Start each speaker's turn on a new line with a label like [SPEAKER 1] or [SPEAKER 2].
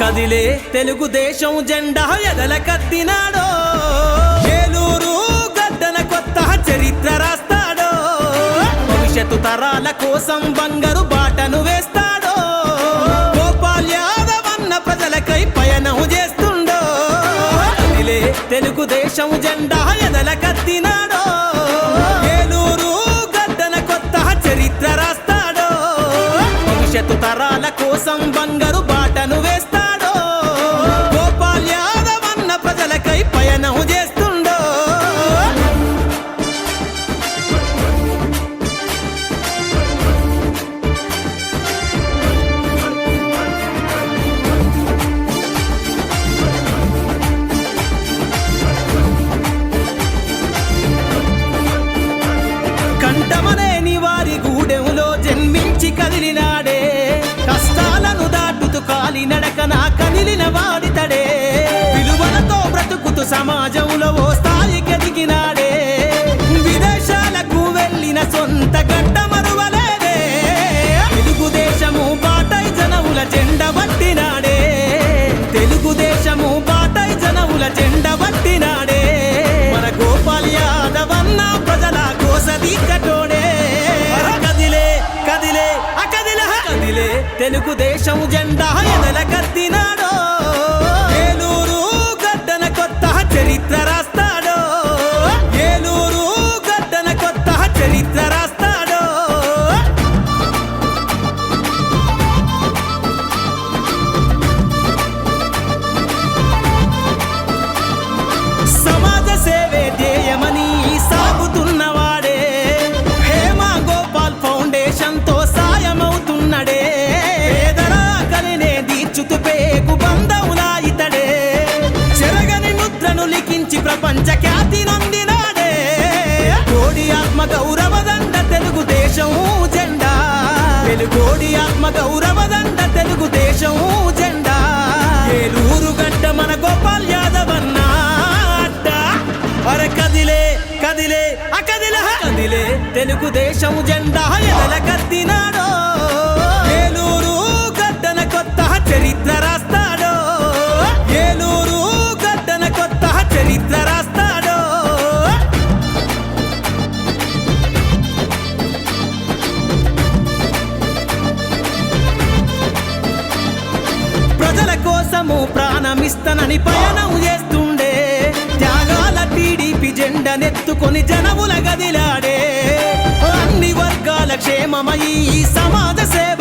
[SPEAKER 1] కదిలే తెలుగుదేశం జెండా ఎదల కత్తినాడో. ఏలూరు గడ్డన కొత్త చరిత్ర రాస్తాడో. భవిష్యత్తు తరాల కోసం బంగారు బాటను వేస్తాడో. గోపాల్ యాదవ్ అన్న ప్రజలకై పయనం చేస్తుండో. కదిలే తెలుగుదేశం జెండా ఎదల కత్తినాడో. ఏలూరు గడ్డన కొత్త చరిత్ర రాస్తాడో. భవిష్యత్తు తరాల కోసం బంగారు బాటను వేస్తాడు ప్రజలకై పయనం సమాజంలో ఓ స్థాయికి ఎదిగినాడే. విదేశాలకు వెళ్ళిన సొంత గడ్డ మరువలేదే. తెలుగుదేశము బాటై జనవుల జెండ పట్టినాడే. తెలుగుదేశము బాటై జనవుల జెండ పట్టినాడే. మన గోపాల్ యాదవ్ అన్న ప్రజల కోసది కటోడే కదిలే కదిలే ఆ కదిలే కదిలే. తెలుగుదేశం జెండా ప్రపంచఖ్యాతి ప్రపంచ నొందినాడే. కోడి ఆత్మ గౌరవదండ తెలుగుదేశం జెండా. వెలుగోడి ఆత్మ గౌరవదండ తెలుగుదేశం జెండా. ఏలూరు గడ్డ మన గోపాల్ యాదవ్ అన్న అడ్డ. అరే కదిలే కదిలే అకదిల కదిలే కదిలే తెలుగుదేశం జెండా. ఎదల కోసము ప్రాణమిస్తనని పయనం చేస్తుండే. త్యాగాల టీడీపీ జెండనెత్తుకొని జనముల గదిలాడే. అన్ని వర్గాల క్షేమమై సమాజ సేవ